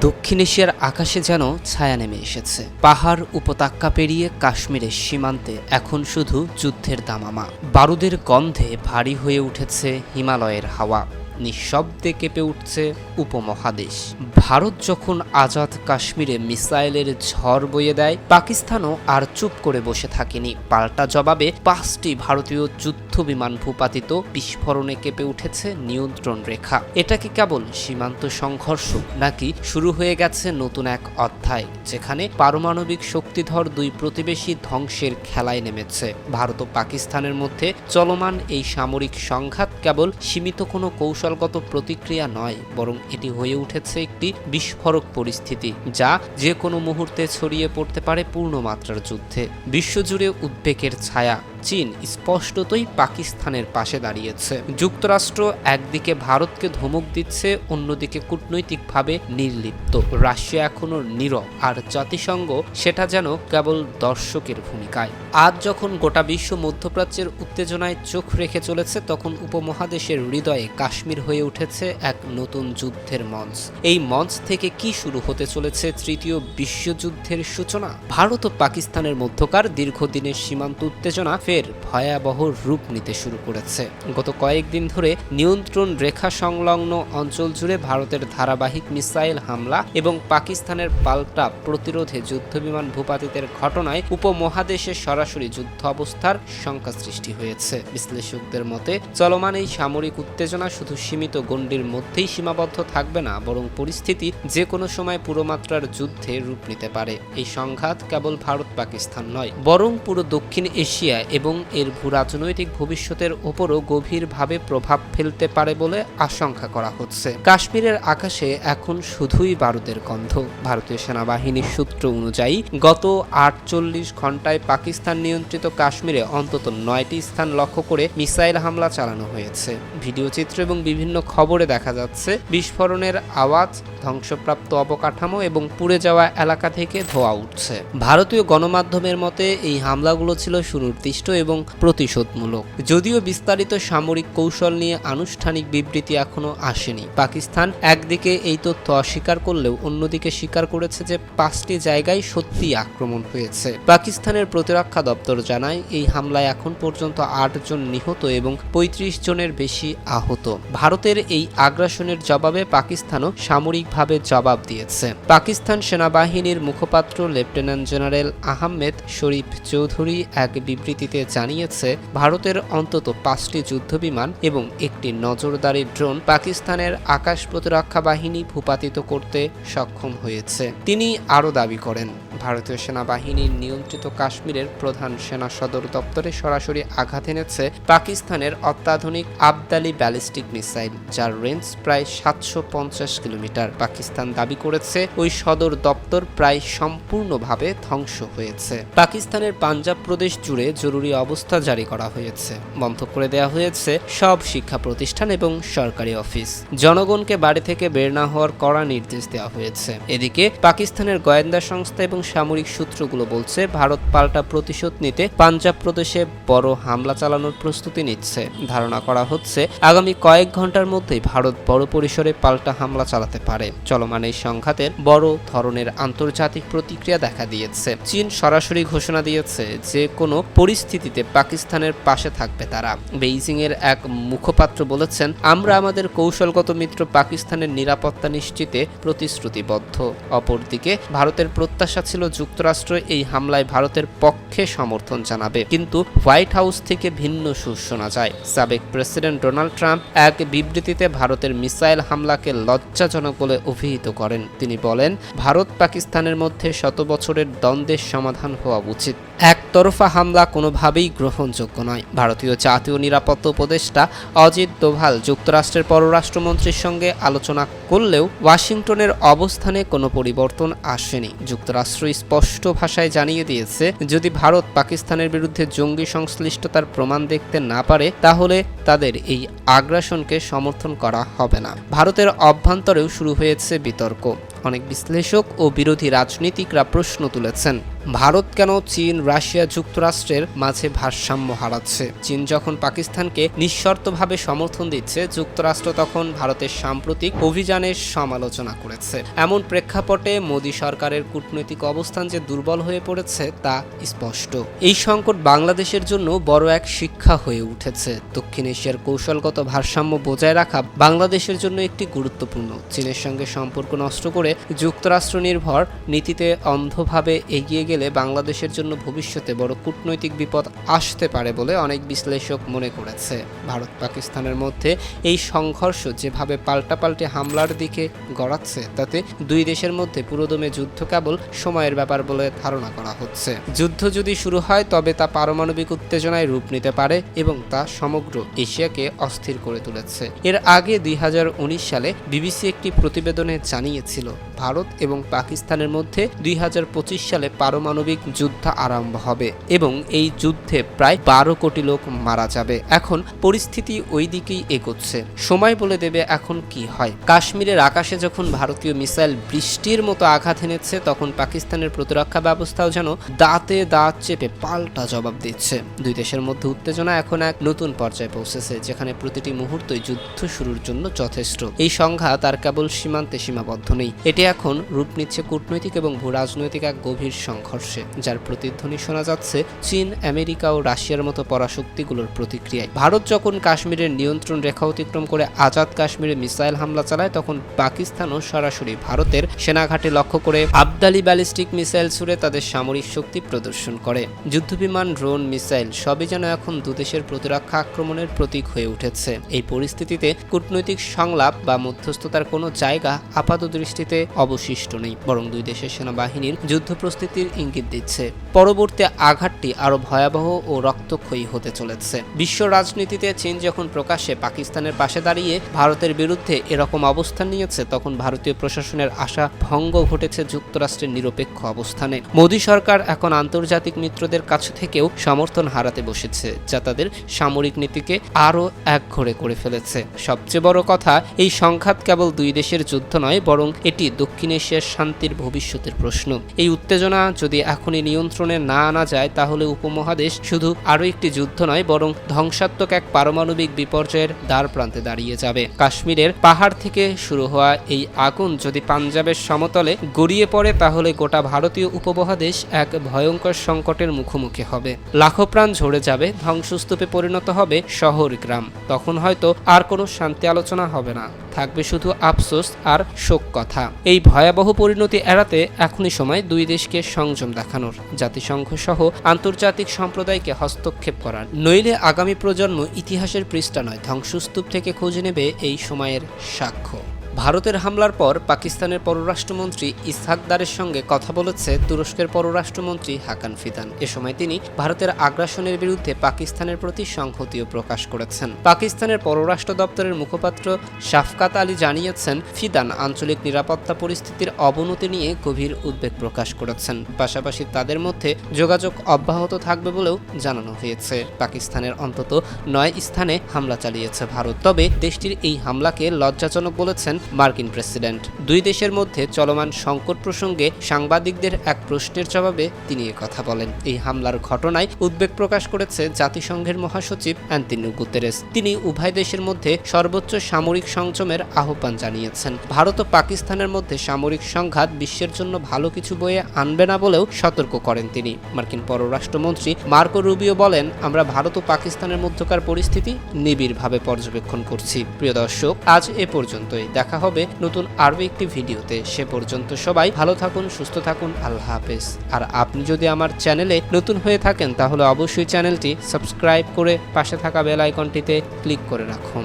দক্ষিণ এশিয়ার আকাশে যেন ছায়া নেমে এসেছে। পাহাড় উপত্যকা পেরিয়ে কাশ্মীরের সীমান্তে এখন শুধু যুদ্ধের দামামা। বারুদের গন্ধে ভারী হয়ে উঠেছে হিমালয়ের হাওয়া। নিঃশব্দে কেঁপে উঠছে উপমহাদেশ। ভারত যখন আজাদ কাশ্মীরে মিসাইলের ঝড় বয়ে দেয়, পাকিস্তানও আর চুপ করে বসে থাকেনি। পাল্টা জবাবে পাঁচটি ভারতীয় যুদ্ধ বিমান ভূপাতিত বিস্ফোরণে কেঁপে উঠেছে নিয়ন্ত্রণ রেখা। এটা কি কেবল সীমান্ত সংঘর্ষ নাকি শুরু হয়ে গেছে নতুন এক অধ্যায়, যেখানে পারমাণবিক শক্তিধর দুই প্রতিবেশী ধ্বংসের খেলায় নেমেছে। ভারত ও পাকিস্তানের মধ্যে চলমান এই সামরিক সংঘাত কেবল সীমিত কোনো কৌশলগত প্রতিক্রিয়া নয়, বরং এটি হয়ে উঠেছে একটি বিস্ফোরক পরিস্থিতি, যা যে কোনো মুহূর্তে ছড়িয়ে পড়তে পারে পূর্ণমাত্রার যুদ্ধে। বিশ্বজুড়ে উদ্বেগের ছায়া। চীন স্পষ্টতই পাকিস্তানের পাশে দাঁড়িয়েছে। যুক্তরাষ্ট্র একদিকে ভারতকে ধমক দিচ্ছে, অন্যদিকে কূটনৈতিকভাবে নির্লিপ্ত। রাশিয়া এখনও নীরব, আর জাতিসংঘ সেটা যেন কেবল দর্শকের ভূমিকায়। আজ যখন গোটা বিশ্ব মধ্যপ্রাচ্যের উত্তেজনায় চোখ রেখে চলেছে, তখন উপমহাদেশের হৃদয়ে কাশ্মীর হয়ে উঠেছে এক নতুন যুদ্ধের মঞ্চ। এই মঞ্চ থেকে কি শুরু হতে চলেছে তৃতীয় বিশ্বযুদ্ধের সূচনা? ভারত ও পাকিস্তানের মধ্যকার দীর্ঘদিনের সীমান্ত উত্তেজনা ফের ভয়াবহ রূপ নিতে শুরু করেছে। গত কয়েকদিন ধরে নিয়ন্ত্রণ রেখা সংলগ্ন অঞ্চল জুড়ে ভারতের ধারাবাহিক মিসাইল হামলা এবং পাকিস্তানের পাল্টা প্রতিরোধে যুদ্ধবিমান ভূপাতিতের ঘটনায় উপমহাদেশে সরাসরি যুদ্ধ অবস্থার শঙ্কা সৃষ্টি হয়েছে। বিশ্লেষকদের মতে, চলমান এই সামরিক উত্তেজনা শুধু সীমিত গণ্ডির মধ্যেই সীমাবদ্ধ থাকবে না, বরং পরিস্থিতি যে কোনো সময় পুরোমাত্রার যুদ্ধে রূপ নিতে পারে। এই সংঘাত কেবল ভারত পাকিস্তান নয়, বরং পুরো দক্ষিণ এশিয়া এবং এর ভূ রাজনৈতিক ভবিষ্যতের ওপরও গভীরভাবে প্রভাব ফেলতে পারে বলে আশঙ্কা করা হচ্ছে। কাশ্মীরের আকাশে এখন শুধুই বারুদের গন্ধ। ভারতীয় সেনাবাহিনীর সূত্র অনুযায়ী, গত আটচল্লিশ ঘন্টায় পাকিস্তান নিয়ন্ত্রিত কাশ্মীরে অন্তত নয়টি স্থান লক্ষ্য করে মিসাইল হামলা চালানো হয়েছে। ভিডিও চিত্র এবং বিভিন্ন খবরে দেখা যাচ্ছে, বিস্ফোরণের আওয়াজ, ধ্বংসপ্রাপ্ত অবকাঠামো এবং পুড়ে যাওয়া এলাকা থেকে ধোয়া উঠছে। ভারতীয় গণমাধ্যমের মতে, এই হামলাগুলো ছিল সুনির্দিষ্ট এবং প্রতিশোধমূলক। যদিও বিস্তারিত সামরিক কৌশল নিয়ে আনুষ্ঠানিক বিবৃতি এখনও আসেনি। পাকিস্তান একদিকে এই তথ্য অস্বীকার করলেও অন্যদিকে স্বীকার করেছে যে পাঁচটি জায়গায় সত্যি আক্রমণ হয়েছে। পাকিস্তানের প্রতিরক্ষা দপ্তর জানায়, এই হামলায় এখন পর্যন্ত আটজন নিহত এবং পঁয়ত্রিশ জনের বেশি আহত। ভারতের এই আগ্রাসনের জবাবে পাকিস্তানও সামরিকভাবে জবাব দিয়েছে। পাকিস্তান সেনাবাহিনীর মুখপাত্র লেফটেন্যান্ট জেনারেল আহমেদ শরীফ চৌধুরী এক বিবৃতিতে জানিয়েছে, ভারতের অন্তত পাঁচটি যুদ্ধবিমান এবং একটি নজরদারি ড্রোন পাকিস্তানের আকাশ প্রতিরক্ষা বাহিনী ভূপাতিত করতে সক্ষম হয়েছে। তিনি আরও দাবি করেন। ভারতীয় সেনাবাহিনীর নিয়ন্ত্রিত কাশ্মীরের প্রধান সেনা সদর দপ্তরে সরাসরি আঘাত এনেছে পাকিস্তানের অত্যাধুনিক আবদালি ব্যালিস্টিক মিসাইল, যার রেঞ্জ প্রায় সাতশো পঞ্চাশ কিলোমিটার। পাকিস্তান দাবি করেছে ওই সদর দপ্তর প্রায় সম্পূর্ণভাবে ধ্বংস হয়েছে। পাকিস্তানের পাঞ্জাব প্রদেশ জুড়ে জরুরি অবস্থা জারি করা হয়েছে। বন্ধ করে দেওয়া হয়েছে সব শিক্ষা প্রতিষ্ঠান এবং সরকারি অফিস। জনগণকে বাড়ি থেকে বের না হওয়ার কড়া নির্দেশ দেওয়া হয়েছে। এদিকে পাকিস্তানের গোয়েন্দা সংস্থা এবং সামরিক সূত্রগুলো বলছে, ভারত পাল্টা প্রতিশোধ নিতে পাঞ্জাব প্রদেশে বড় হামলা চালানোর প্রস্তুতি নিচ্ছে। ধারণা করা হচ্ছে, আগামী কয়েক ঘণ্টার মধ্যেই ভারত বড় পরিসরে পাল্টা হামলা চালাতে পারে। চলমান এই সংঘাতের বড় ধরনের আন্তর্জাতিক প্রতিক্রিয়া দেখা দিয়েছে। চীন সরাসরি ঘোষণা দিয়েছে যে কোনো পরিস্থিতিতে পাকিস্তানের পাশে থাকবে তারা। বেইজিং এর এক মুখপাত্র বলেছেন, আমরা আমাদের কৌশলগত মিত্র পাকিস্তানের নিরাপত্তা নিশ্চিতে প্রতিশ্রুতিবদ্ধ। অপরদিকে, ভারতের প্রত্যাশা ছিল যুক্তরাষ্ট্র এই হামলায় ভারতের পক্ষে সমর্থন জানাবে। কিন্তু হোয়াইট হাউস থেকে ভিন্ন সুর শোনা যায়। সাবেক প্রেসিডেন্ট ডোনাল্ড ট্রাম্প এক বিবৃতিতে ভারতের মিসাইল হামলাকে লজ্জাজনক বলে অভিহিত করেন। তিনি বলেন, ভারত পাকিস্তানের মধ্যে শত বছরের দ্বন্দ্বের সমাধান হওয়া উচিত। একতরফা হামলা কোনোভাবেই গ্রহণযোগ্য নয়। ভারতীয় জাতীয় নিরাপত্তা উপদেষ্টা অজিত দোভাল যুক্তরাষ্ট্রের পররাষ্ট্রমন্ত্রীর সঙ্গে আলোচনা করলেও ওয়াশিংটনের অবস্থানে কোনো পরিবর্তন আসেনি। যুক্তরাষ্ট্র স্পষ্ট ভাষায় জানিয়ে দিয়েছে, যদি ভারত পাকিস্তানের বিরুদ্ধে জঙ্গি সংশ্লিষ্টতার প্রমাণ দেখতে না পারে, তাহলে তাদের এই আগ্রাসনকে সমর্থন করা হবে না। ভারতের অভ্যন্তরেও শুরু হয়েছে বিতর্ক। অনেক বিশ্লেষক ও বিরোধী রাজনীতিকরা প্রশ্ন তুলেছেন। ভারত কেন চীন, রাশিয়া যুক্তরাষ্ট্রের মাঝে ভারসাম্য হারাচ্ছে? চীন যখন পাকিস্তানকে নিঃশর্তভাবে সমর্থন দিচ্ছে, যুক্তরাষ্ট্র তখন ভারতের সাম্প্রতিক অভিযানের সমালোচনা করেছে। এমন প্রেক্ষাপটে মোদী সরকারের কূটনৈতিক অবস্থান যে দুর্বল হয়ে পড়েছে, তা স্পষ্ট। এই সংকট বাংলাদেশের জন্য বড় এক শিক্ষা হয়ে উঠেছে। দক্ষিণ এশিয়ার কৌশলগত ভারসাম্য বজায় রাখা বাংলাদেশের জন্য একটি গুরুত্বপূর্ণ। চীনের সঙ্গে সম্পর্ক নষ্ট করে যুক্তরাষ্ট্র নির্ভর নীতিতে অন্ধভাবে এগিয়ে গেলে বাংলাদেশের জন্য ভবিষ্যতে বড় কূটনৈতিক বিপদ আসতে পারে বলে অনেক বিশ্লেষক মনে করেছে। ভারত পাকিস্তানের মধ্যে এই সংঘর্ষ যেভাবে পাল্টাপাল্টি হামলার দিকে গড়াচ্ছে, তাতে দুই দেশের মধ্যে পুরোদমে যুদ্ধ কেবল সময়ের ব্যাপার বলে ধারণা করা হচ্ছে। যুদ্ধ যদি শুরু হয়, তবে তা পারমাণবিক উত্তেজনায় রূপ নিতে পারে এবং তা সমগ্র এশিয়াকে অস্থির করে তুলেছে। এর আগে দুই হাজার উনিশ সালে বিবিসি একটি প্রতিবেদনে জানিয়েছিল, ভারত এবং পাকিস্তানের মধ্যে দুই হাজার পঁচিশ সালে পারমাণবিক যুদ্ধ আরম্ভ হবে এবং এই যুদ্ধে প্রায় বারো কোটি লোক মারা যাবে। এখন পরিস্থিতি ওই দিকেই এগোচ্ছে। সময় বলে দেবে এখন কি হয়। কাশ্মীরের আকাশে যখন ভারতীয় মিসাইল বৃষ্টির মতো আঘাত এনেছে, তখন পাকিস্তানের প্রতিরক্ষা ব্যবস্থাও যেন দাঁতে দাঁত চেপে পাল্টা জবাব দিচ্ছে। দুই দেশের মধ্যে উত্তেজনা এখন এক নতুন পর্যায়ে পৌঁছেছে, যেখানে প্রতিটি মুহূর্তই যুদ্ধ শুরুর জন্য যথেষ্ট। এই সংঘাত আর কেবল সীমান্তে সীমাবদ্ধ নেই। এটি এখন রূপ নিচ্ছে কূটনৈতিক এবং ভূ রাজনৈতিক এক গভীর সংঘর্ষে যার প্রতিধ্বনি শোনা যাচ্ছে চীন, আমেরিকা ও রাশিয়ার মতো পরাশক্তিগুলোর প্রতিক্রিয়ায়। ভারত যখন কাশ্মীরের নিয়ন্ত্রণ রেখা অতিক্রম করে আজাদ কাশ্মীরে মিসাইল হামলা চালায়, তখন পাকিস্তানও সরাসরি ভারতের সেনাঘাটে লক্ষ্য করে আবদালি ব্যালিস্টিক মিসাইল ছুড়ে তাদের সামরিক শক্তি প্রদর্শন করে। যুদ্ধবিমান, ড্রোন, মিসাইল সবই যেন এখন দুদেশের প্রতিরক্ষা আক্রমণের প্রতীক হয়ে উঠেছে। এই পরিস্থিতিতে কূটনৈতিক সংলাপ বা মধ্যস্থতার কোনো জায়গা আপাত দৃষ্টিতে অবশিষ্ট নেই, বরং দুই দেশের সেনাবাহিনীর যুদ্ধ প্রস্তুতির ইঙ্গিত দিচ্ছে। পরবর্তী আঘাতটি আরও ভয়াবহ ও রক্তক্ষয়ী হতে চলেছে। বিশ্ব রাজনীতিতে চীন যখন প্রকাশ্যে পাকিস্তানের পাশে দাঁড়িয়ে ভারতের বিরুদ্ধে এরকম অবস্থান নিয়েছে, তখন ভারতীয় প্রশাসনের আশা ভঙ্গ ঘটেছে যুক্তরাষ্ট্রের নিরপেক্ষ অবস্থানে। মোদী সরকার এখন আন্তর্জাতিক মিত্রদের কাছ থেকেও সমর্থন হারাতে বসেছে, যা তাদের সামরিক নীতিকে আরও একঘরে করে ফেলেছে। সবচেয়ে বড় কথা, এই সংঘাত কেবল দুই দেশের যুদ্ধ নয়, বরং এটি দক্ষিণ এশিয়ার শান্তির ভবিষ্যতের প্রশ্ন। এই উত্তেজনা যদি এখনই নিয়ন্ত্রণে না আনা যায়, তাহলে উপমহাদেশ শুধু আরও একটি যুদ্ধ নয়, বরং ধ্বংসাত্মক এক পারমাণবিক বিপর্যয়ের দ্বার প্রান্তে দাঁড়িয়ে যাবে। কাশ্মীরের পাহাড় থেকে শুরু হওয়া এই আগুন যদি পাঞ্জাবের সমতলে গড়িয়ে পড়ে, তাহলে গোটা ভারতীয় উপমহাদেশ এক ভয়ঙ্কর সংকটের মুখোমুখি হবে। লাখো প্রাণ ঝরে যাবে, ধ্বংসস্তূপে পরিণত হবে শহর, গ্রাম। তখন হয়তো আর কোনো শান্তি আলোচনা হবে না। থাকবে শুধু আফসোস আর শোক কথা। এই ভয়াবহ পরিণতি এড়াতে এখনই সময় দুই দেশকে সংযম দেখানোর। জাতিসংঘ সহ আন্তর্জাতিক সম্প্রদায়কে হস্তক্ষেপ করার। নইলে আগামী প্রজন্ম ইতিহাসের পৃষ্ঠা নয়, ধ্বংসস্তূপ থেকে খোঁজে নেবে এই সময়ের সাক্ষ্য। ভারতের হামলার পর পাকিস্তানের পররাষ্ট্রমন্ত্রী ইসহাকদারের সঙ্গে কথা বলেছে তুরস্কের পররাষ্ট্রমন্ত্রী হাকান ফিদান। এ সময় তিনি ভারতের আগ্রাসনের বিরুদ্ধে পাকিস্তানের প্রতি সংহতিও প্রকাশ করেছেন। পাকিস্তানের পররাষ্ট্র দপ্তরের মুখপাত্র শাফকাত আলী জানিয়েছেন, ফিদান আঞ্চলিক নিরাপত্তা পরিস্থিতির অবনতি নিয়ে গভীর উদ্বেগ প্রকাশ করেছেন। পাশাপাশি তাদের মধ্যে যোগাযোগ অব্যাহত থাকবে বলেও জানানো হয়েছে। পাকিস্তানের অন্তত নয় স্থানে হামলা চালিয়েছে ভারত। তবে দেশটির এই হামলাকে লজ্জাজনক বলেছেন মার্কিন প্রেসিডেন্ট। দুই দেশের মধ্যে চলমান সংকট প্রসঙ্গে সাংবাদিকদের এক প্রশ্নের জবাবে তিনি কথা বলেন। এই হামলার ঘটনায় উদ্বেগ প্রকাশ করেছে জাতিসংঘের মহাসচিব অ্যান্তিনিও গুতেরেস। তিনি উভয় দেশের মধ্যে সর্বোচ্চ সামরিক সংযমের আহ্বান জানিয়েছেন। ভারত ও পাকিস্তানের মধ্যে সামরিক সংঘাত বিশ্বের জন্য ভালো কিছু বয়ে আনবে না বলেও সতর্ক করেন তিনি। মার্কিন পররাষ্ট্রমন্ত্রী মার্কো রুবিও বলেন, আমরা ভারত ও পাকিস্তানের মধ্যকার পরিস্থিতি নিবিড়ভাবে পর্যবেক্ষণ করছি। প্রিয় দর্শক, আজ এ পর্যন্তই। দেখা হবে নতুন আরও একটি ভিডিওতে। সে পর্যন্ত সবাই ভালো থাকুন, সুস্থ থাকুন, আল্লাহ হাফেজ। আর আপনি যদি আমার চ্যানেলে নতুন হয়ে থাকেন, তাহলে অবশ্যই চ্যানেলটি সাবস্ক্রাইব করে পাশে থাকা বেল আইকনটিতে ক্লিক করে রাখুন।